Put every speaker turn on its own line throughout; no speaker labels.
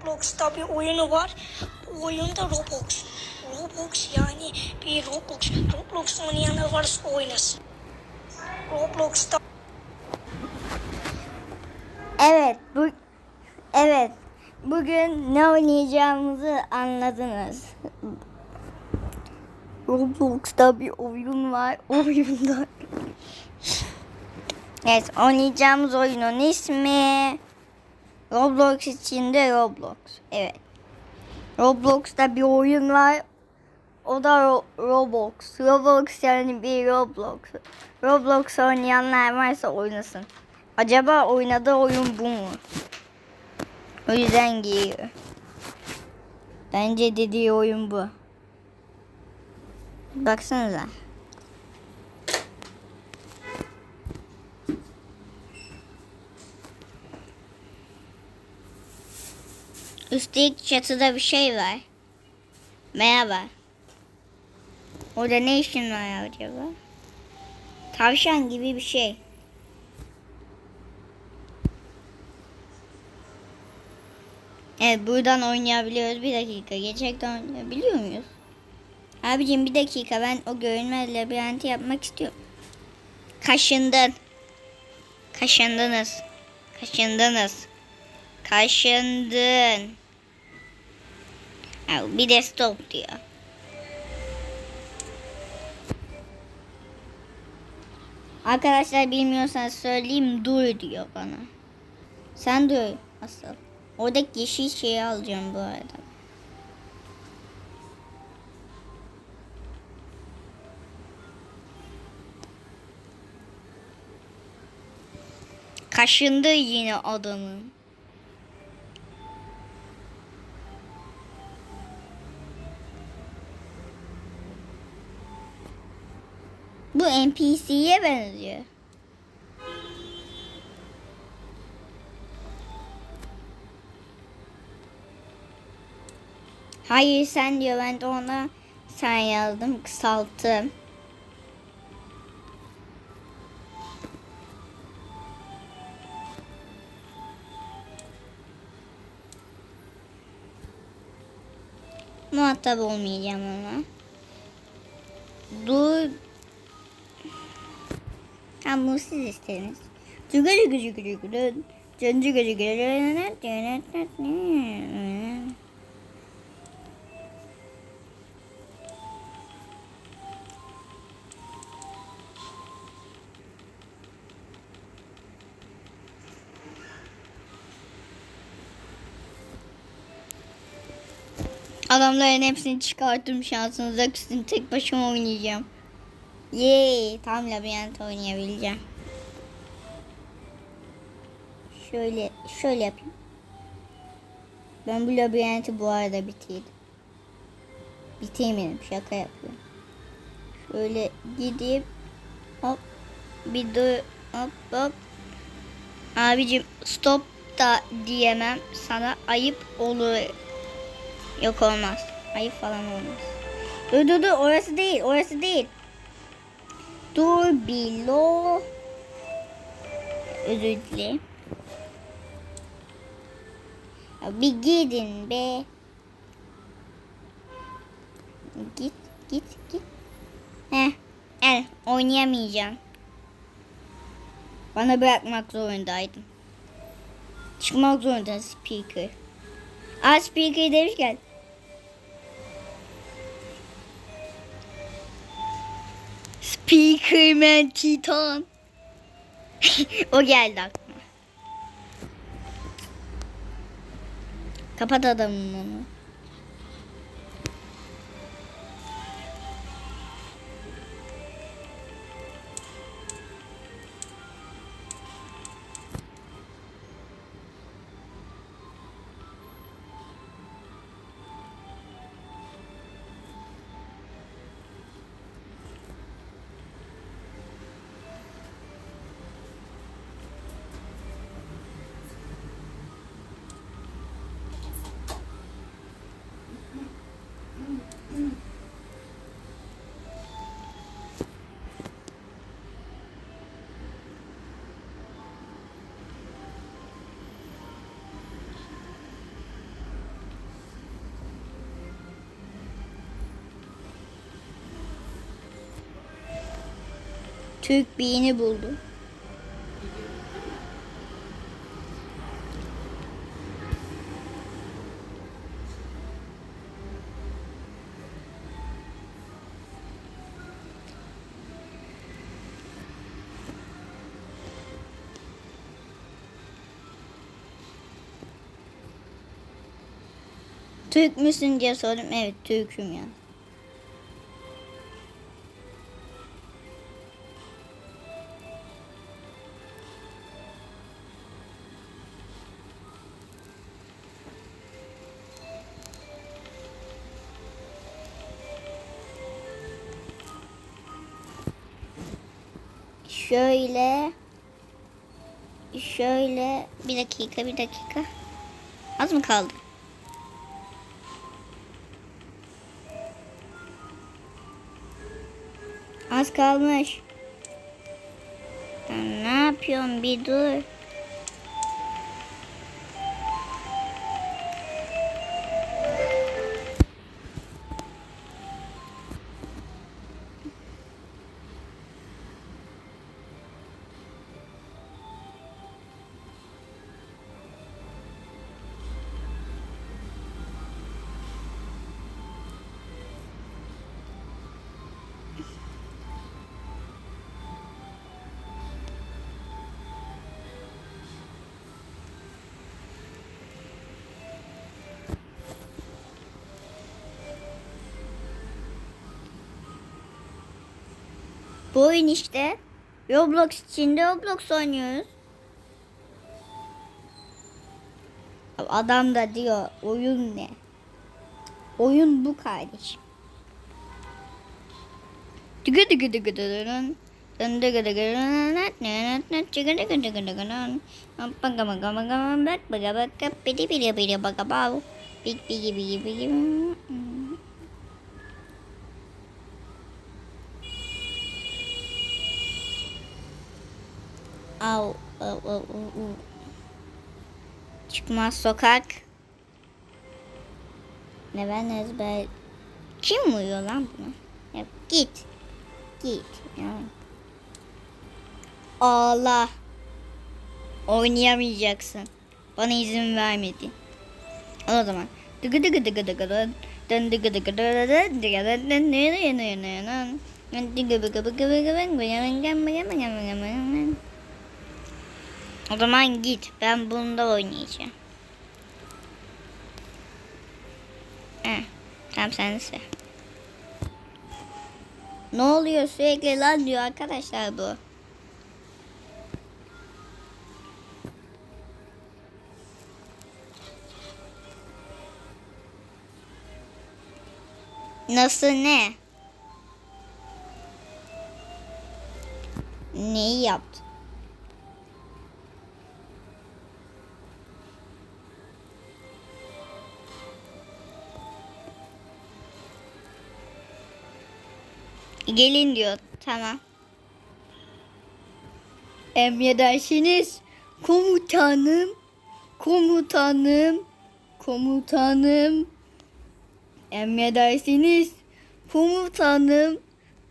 Roblox'ta bir oyunu var. Bu oyunda Roblox. Roblox yani bir Roblox. Roblox oynayanlar varsa oynasın. Roblox'ta
Evet, bu evet. Bugün ne oynayacağımızı anladınız. Roblox'ta bir oyun var. Oyunda. Evet, oynayacağımız oyunun ismi Roblox içinde Roblox. Evet. Roblox'ta bir oyun var. O da Ro- Roblox. Roblox yani bir Roblox. Roblox oynayanlar varsa oynasın. Acaba oynadığı oyun bu mu? O yüzden giriyor. Bence dediği oyun bu. Baksanıza. Üstelik çatıda bir şey var. Merhaba. Orada ne işin var acaba? Tavşan gibi bir şey. Evet buradan oynayabiliyoruz. Bir dakika. Gerçekten oynayabiliyor muyuz? Abicim bir dakika ben o görünmez labirenti yapmak istiyorum. Kaşındın. Kaşındınız. Kaşındınız. Kaşındın. Ha, bir de stop diyor. Arkadaşlar bilmiyorsanız söyleyeyim dur diyor bana. Sen dur asıl. Oradaki yeşil şeyi alacağım bu arada. Kaşındı yine adamın. Bu NPC'ye benziyor. Hayır sen diyor ben de ona sen yazdım kısalttım. Muhatap olmayacağım ama. Dur. Ha bunu siz istediniz. Cügü cügü cügü cügü. Cügü cügü cügü. Adamların hepsini çıkarttım şansınıza küstüm. Tek başıma oynayacağım. Yay! Tam labirent oynayabileceğim. Şöyle şöyle yapayım. Ben bu labirenti bu arada bitirdim. Bitirmedim şaka yapıyorum. Şöyle gidip hop bir dur hop hop. Abicim stop da diyemem sana ayıp olur. Yok olmaz. Ayıp falan olmaz. Dur dur dur orası değil orası değil. Dur bilo. Özür dilerim. Bir gidin be. Git git git. Heh. El oynayamayacağım. Bana bırakmak zorundaydın. Çıkmak zorunda speaker. Aa speaker demişken. Speakerman Titan. o geldi aklıma. Kapat adamın onu. Türk birini buldum. Türk müsün diye sordum. Evet Türk'üm ya. Şöyle şöyle bir dakika bir dakika. Az mı kaldı? Az kalmış. Ne yapıyorsun bir dur. Bu oyun işte. Roblox içinde Roblox oynuyoruz. Adam da diyor oyun ne? Oyun bu kardeşim. Dıgı dıgı dıgı dıgı Dın dıgı dıgı dıgı Au. Çıkmaz sokak. Ne ben ezber... Kim uyuyor lan buna? Ya git. Git. Ya. Allah. Oynayamayacaksın. Bana izin vermedi. O zaman. Dıgı dıgı dıgı dıgı dın. Dın dıgı dıgı dıgı dıgı dıgı O zaman git. Ben bunda oynayacağım. Heh, tamam sen ise. Ne oluyor sürekli lan diyor arkadaşlar bu. Nasıl ne? Neyi yaptı? Gelin diyor. Tamam. Emredersiniz. Komutanım. Komutanım. Komutanım. Emredersiniz. Komutanım.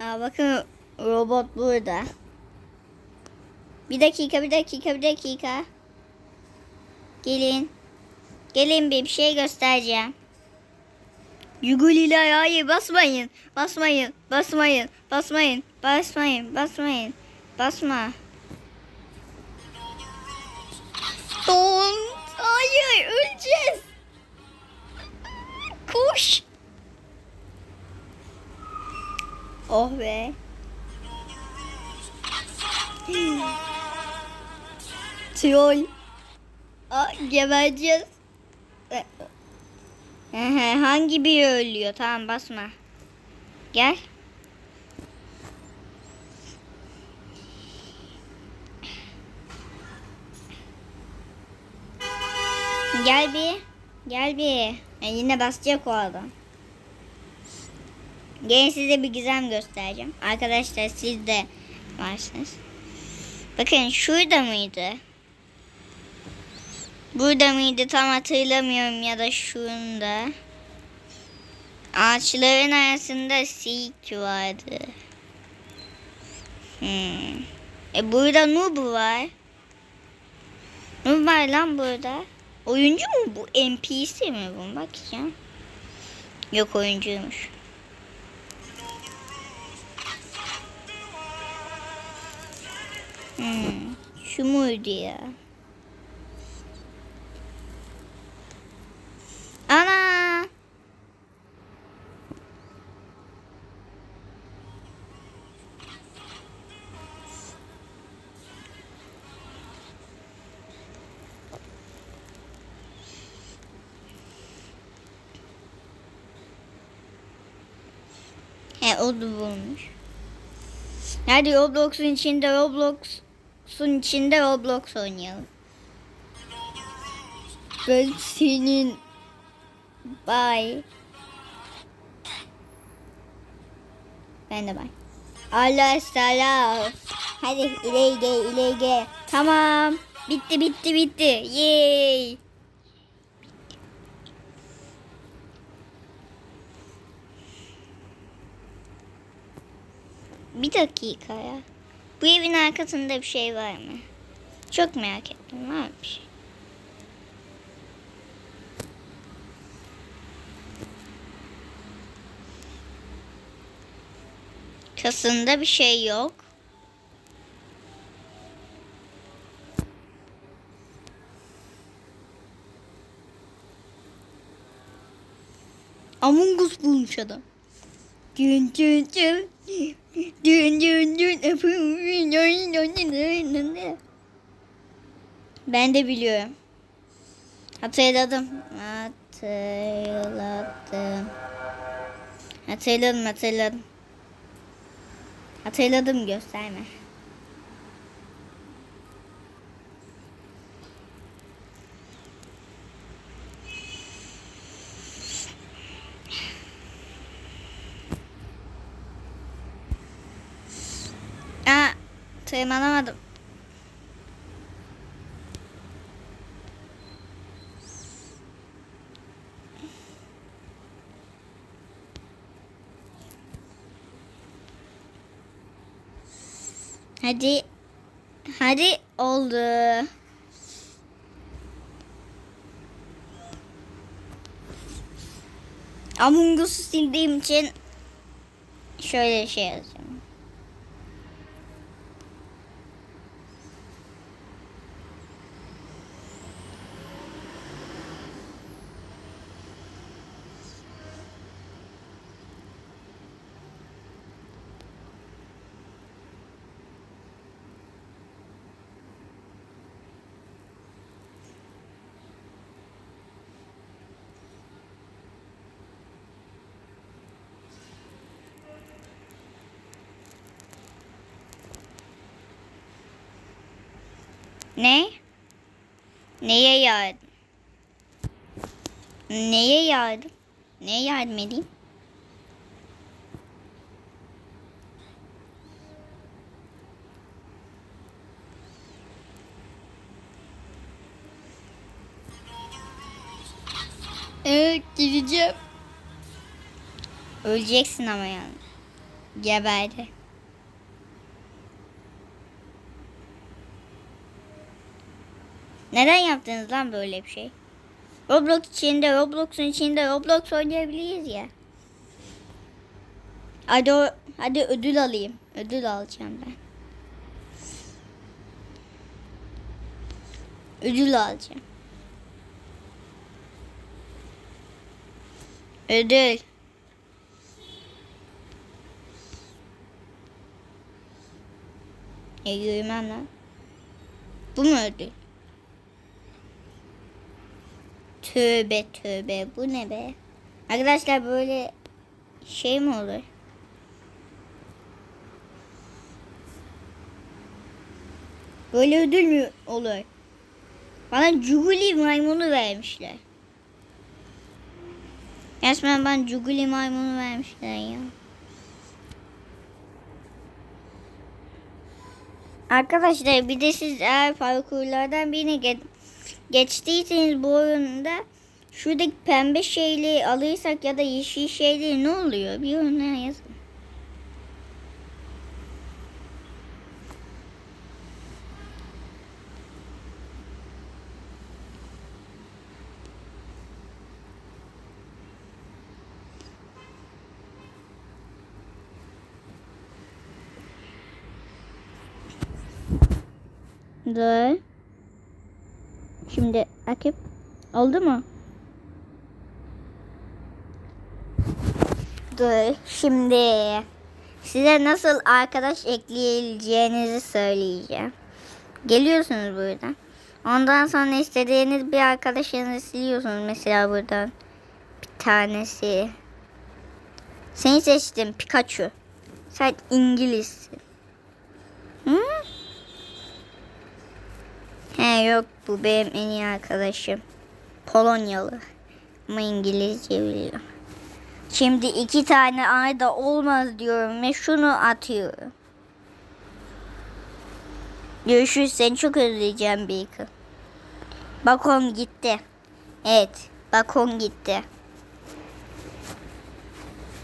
Aa, bakın robot burada. Bir dakika, bir dakika, bir dakika. Gelin. Gelin bir, bir şey göstereceğim. Yuguliler hayır basmayın. Basmayın. Basmayın. Basmayın. Basmayın. Basmayın. Basma. Don. Hayır öleceğiz. Koş. Oh be. Troll. Aa, gebereceğiz. Hangi biri ölüyor? Tamam basma. Gel. Gel bir. Gel bir. E, yine basacak o adam. Gelin size bir gizem göstereceğim. Arkadaşlar siz de varsınız. Bakın şurada mıydı? Burada mıydı tam hatırlamıyorum ya da şunda. Ağaçların arasında sik vardı. Hmm. E burada noob var. Noob var lan burada. Oyuncu mu bu? NPC mi bu? Bakacağım. Yok oyuncuymuş. Hmm. Şu muydu ya? Da bulmuş. Hadi Roblox'un içinde Roblox'un içinde Roblox oynayalım. Ben senin Bye. Ben de bye. Allah selam. Hadi ileri gel ileri gel. Tamam. Bitti bitti bitti. Yay. Bir dakika ya. Bu evin arkasında bir şey var mı? Çok merak ettim. Var mı bir şey? Kasında bir şey yok. Among Us bulmuş adam. Dün dün dün. Dün dün dün. Ben de biliyorum. Hatırladım. Hatırladım. Hatırladım hatırladım. Hatırladım gösterme. Aa, tırmanamadım. Hadi. Hadi oldu. Among Us'u sildiğim için şöyle şey yazacağım. Ne? Neye yardım? Neye yardım? Neye yardım edeyim? Evet gideceğim. Öleceksin ama yani. Geberdi. Neden yaptınız lan böyle bir şey? Roblox içinde, Roblox'un içinde Roblox oynayabiliriz ya. Hadi, hadi ödül alayım. Ödül alacağım ben. Ödül alacağım. Ödül. Ya yürümem lan. Bu mu ödül? Tövbe tövbe bu ne be? Arkadaşlar böyle şey mi olur? Böyle ödül mü olur? Bana Cuguli maymunu vermişler. Resmen ben Cuguli maymunu vermişler ya. Arkadaşlar bir de siz eğer parkurlardan birine ge- geçtiyseniz bu oyunda şuradaki pembe şeyli alırsak ya da yeşil şeyli ne oluyor? Bir yorumlara yazın. Good. Şimdi Akif oldu mu? Dur. Şimdi size nasıl arkadaş ekleyeceğinizi söyleyeceğim. Geliyorsunuz buradan. Ondan sonra istediğiniz bir arkadaşınızı siliyorsunuz. Mesela buradan bir tanesi. Seni seçtim Pikachu. Sen İngilizsin. Hı? He yok bu benim en iyi arkadaşım. Polonyalı. Ama İngilizce biliyor. Şimdi iki tane ayda olmaz diyorum ve şunu atıyorum. Görüşürüz seni çok özleyeceğim Baker. Bakon gitti. Evet bakon gitti.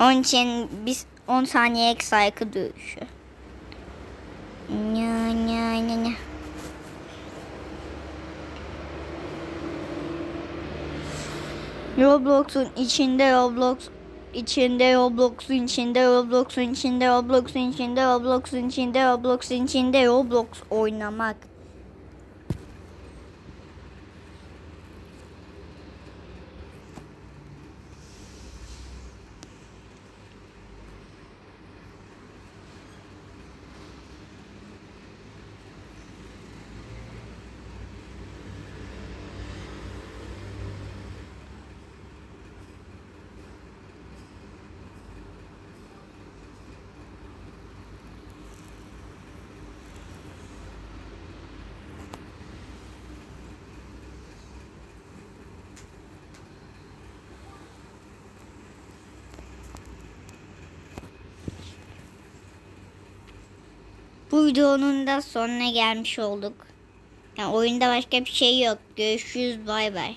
Onun için biz 10 saniye ek saygı dövüşü. Nya Roblox'un içinde Roblox içinde Roblox'un içinde Roblox'un içinde Roblox'un içinde Roblox'un içinde Roblox'un içinde Roblox oynamak. Bu videonun da sonuna gelmiş olduk. Yani oyunda başka bir şey yok. Görüşürüz bay bay.